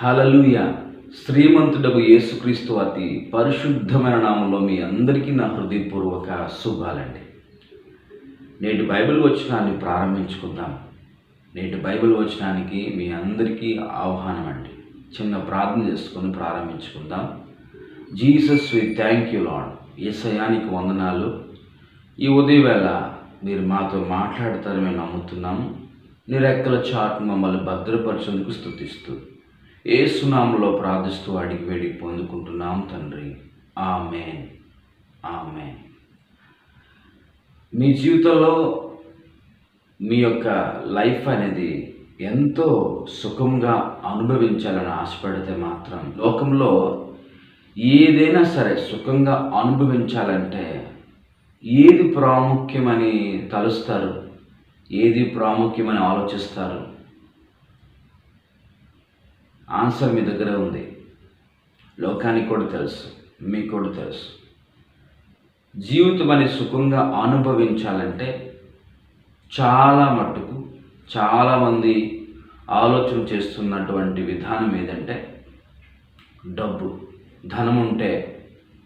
హలలుయ శ్రీమంతుడకు యేసుక్రీస్తు అతి పరిశుద్ధమైన నామంలో మీ అందరికీ నా హృదయపూర్వక శుభాలండి. నేటి బైబిల్ వచనాన్ని ప్రారంభించుకుందాం. నేటి బైబిల్ వచనానికి మీ అందరికీ ఆహ్వానం అండి చిన్న ప్రార్థన చేసుకొని ప్రారంభించుకుందాం. Jesus we thank you Lord ఏసయానికి వందనాలు. ఈ ఉదయవేళ మీరు మాతో మాట్లాడతారని మేము నమ్ముతున్నాము నీ రెక్కల చాటు మమ్మల్ని భద్రపరచేందుకు స్థుతిస్తూ ఏ సునాములో ప్రార్థిస్తూ అడిగి వేడి పొందుకుంటున్నాం తండ్రి. ఆమెన్. ఆమెన్. మీ జీవితంలో మీ యొక్క లైఫ్ అనేది ఎంతో సుఖంగా అనుభవించాలని ఆశపడితే మాత్రం లోకంలో ఏదైనా సరే సుఖంగా అనుభవించాలంటే ఏది ప్రాముఖ్యమని తలుస్తారు? ఏది ప్రాముఖ్యమని ఆలోచిస్తారు? ఆన్సర్ మీ దగ్గర ఉంది. లోకానికి కూడా తెలుసు మీకు కూడా తెలుసు. జీవితం అని సుఖంగా అనుభవించాలంటే చాలా మట్టుకు చాలామంది ఆలోచన చేస్తున్నటువంటి విధానం ఏదంటే డబ్బు. ధనం ఉంటే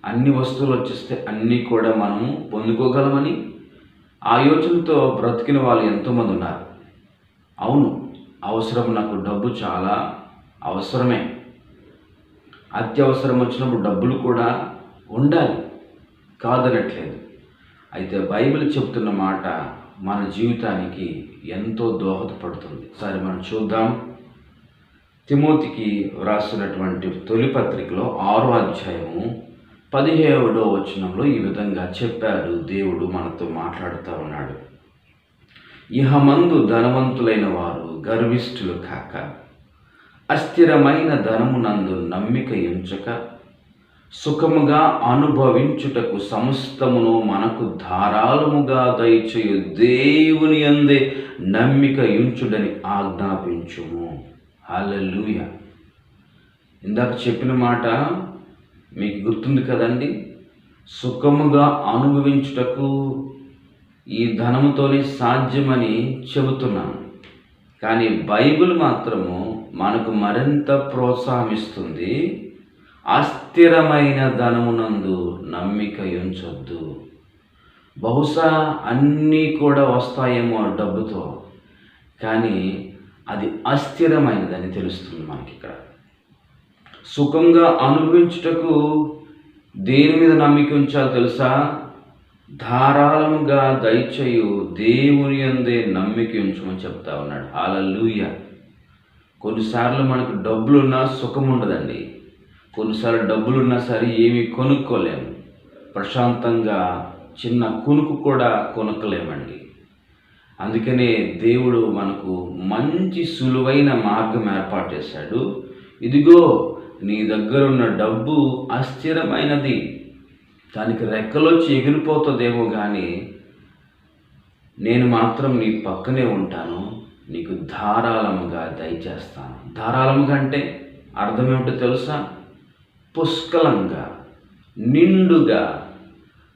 అన్ని వస్తువులు వచ్చేస్తే అన్నీ కూడా మనము పొందుకోగలమని ఆ యోచనతో బ్రతికిన వాళ్ళు ఎంతోమంది ఉన్నారు. అవును అవసరం నాకు డబ్బు చాలా అవసరమే. అత్యవసరం వచ్చినప్పుడు డబ్బులు కూడా ఉండాలి. కాదనట్లేదు. అయితే బైబిల్ చెప్తున్న మాట మన జీవితానికి ఎంతో దోహదపడుతుంది. సరే మనం చూద్దాం. తిమోతికి వ్రాసినటువంటి తొలి పత్రికలో ఆరో అధ్యాయము పదిహేడో వచనంలో ఈ విధంగా చెప్పాడు దేవుడు మనతో మాట్లాడుతూ ఉన్నాడు. ఇహమందు ధనవంతులైన వారు గర్విష్ఠులు కాక అస్థిరమైన ధనమునందు నమ్మిక ఎంచక సుఖముగా అనుభవించుటకు సమస్తమును మనకు ధారాళముగా దయచేయు దేవుని అందే నమ్మిక ఎంచుడని ఆజ్ఞాపించుము. హలలుయ ఇందాక చెప్పిన మాట మీకు గుర్తుంది కదండి? సుఖముగా అనుభవించుటకు ఈ ధనముతోనే సాధ్యమని చెబుతున్నాను. కానీ బైబిల్ మాత్రము మనకు మరింత ప్రోత్సాహిస్తుంది అస్థిరమైన ధనమునందు నమ్మిక ఉంచొద్దు. బహుశా అన్నీ కూడా వస్తాయేమో డబ్బుతో కానీ అది అస్థిరమైనదని తెలుస్తుంది మనకి ఇక్కడ సుఖంగా అనుభవించుటకు దేని మీద నమ్మిక ఉంచాలో తెలుసా? ధారాళముగా దయచేయు దేవుని అందే నమ్మిక ఉంచమని చెప్తా ఉన్నాడు. హాలూయ కొన్నిసార్లు మనకు డబ్బులున్నా సుఖం ఉండదండి. కొన్నిసార్లు డబ్బులున్నా సరే ఏమీ కొనుక్కోలేము. ప్రశాంతంగా చిన్న కునుకు కూడా కొనుక్కలేమండి. అందుకనే దేవుడు మనకు మంచి సులువైన మార్గం ఏర్పాటు చేశాడు. ఇదిగో నీ దగ్గర ఉన్న డబ్బు అస్థిరమైనది. దానికి రెక్కలొచ్చి ఎగిరిపోతుందేమో కానీ నేను మాత్రం నీ పక్కనే ఉంటాను నీకు ధారాళముగా దయచేస్తాను. ధారాళముగా అంటే అర్థం ఏమిటో తెలుసా? పుష్కలంగా నిండుగా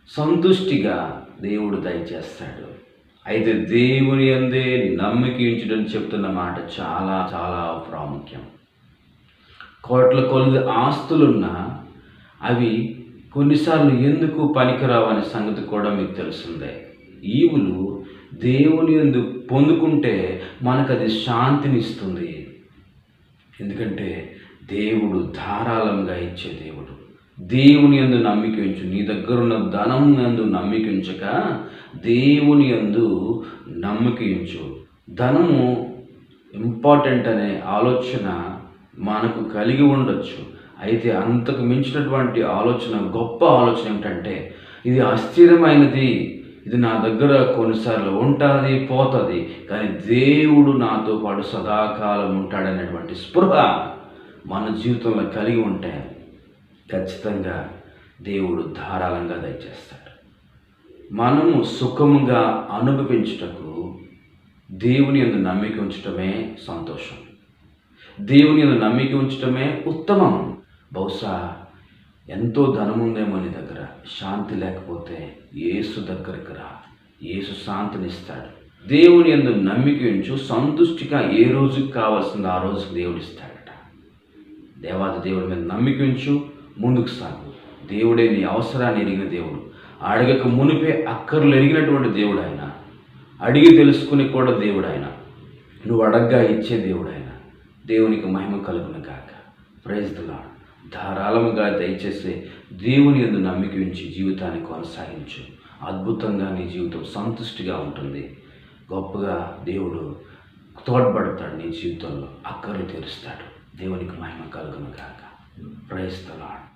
సంతుష్టిగా దేవుడు దయచేస్తాడు. అయితే దేవుని అందే నమ్మిక ఉంచడం చెప్తున్న మాట చాలా చాలా ప్రాముఖ్యం. కోట్ల కొలది ఆస్తులున్నా అవి కొన్నిసార్లు ఎందుకు పనికిరావని సంగతి కూడా మీకు తెలిసిందే. ఈవులు దేవుని ఎందు పొందుకుంటే మనకు అది శాంతినిస్తుంది. ఎందుకంటే దేవుడు ధారాళంగా ఇచ్చే దేవుడు. దేవుని ఎందు నమ్మిక ఉంచు. నీ దగ్గర ఉన్న ధనం ఎందు నమ్మిక ఉంచక దేవుని ఎందు నమ్మిక ఉంచు. ధనము ఇంపార్టెంట్ అనే ఆలోచన మనకు కలిగి ఉండొచ్చు. అయితే అంతకు మించినటువంటి ఆలోచన గొప్ప ఆలోచన ఏమిటంటే ఇది అస్థిరమైనది. ఇది నా దగ్గర కొన్నిసార్లు ఉంటుంది పోతుంది కానీ దేవుడు నాతో పాటు సదాకాలం ఉంటాడనేటువంటి స్పృహ మన జీవితంలో కలిగి ఉంటే ఖచ్చితంగా దేవుడు ధారాళంగా దయచేస్తాడు. మనము సుఖముగా అనుభవించుటకు దేవుని ఎందు నమ్మిక ఉంచటమే సంతోషం. దేవుని ఎందు నమ్మిక ఉంచటమే ఉత్తమం. బహుశా ఎంతో ధనం ఉందేమో నీ దగ్గర. శాంతి లేకపోతే ఏసు దగ్గరికి రా. ఏసు శాంతినిస్తాడు. దేవుని ఎందు నమ్మిక ఉంచు సంతుష్టిగా ఏ రోజుకి కావాల్సిందో ఆ రోజుకి దేవుడు ఇస్తాడట దేవాది దేవుడి మీద నమ్మిక ఉంచు ముందుకు సాగు. దేవుడే నీ అవసరాన్ని ఎరిగిన దేవుడు. అడగక మునిపే అక్కర్లు ఎరిగినటువంటి దేవుడు ఆయన అడిగి తెలుసుకుని కూడా దేవుడు ఆయన నువ్వు అడగ్గా ఇచ్చే దేవుడు ఆయన దేవునికి మహిమ కలుగును కాక ప్రైజ్ ద ధారాళముగా దయచేసి దేవుని ఎందు నమ్మిక ఉంచి జీవితాన్ని కొనసాగించు. అద్భుతంగా నీ జీవితం సంతుష్టిగా ఉంటుంది. గొప్పగా దేవుడు తోడ్పడతాడు నీ జీవితంలో. అక్కర్లు తీరుస్తాడు. దేవునికి మహిమ కలుగును గాక. ప్రైజ్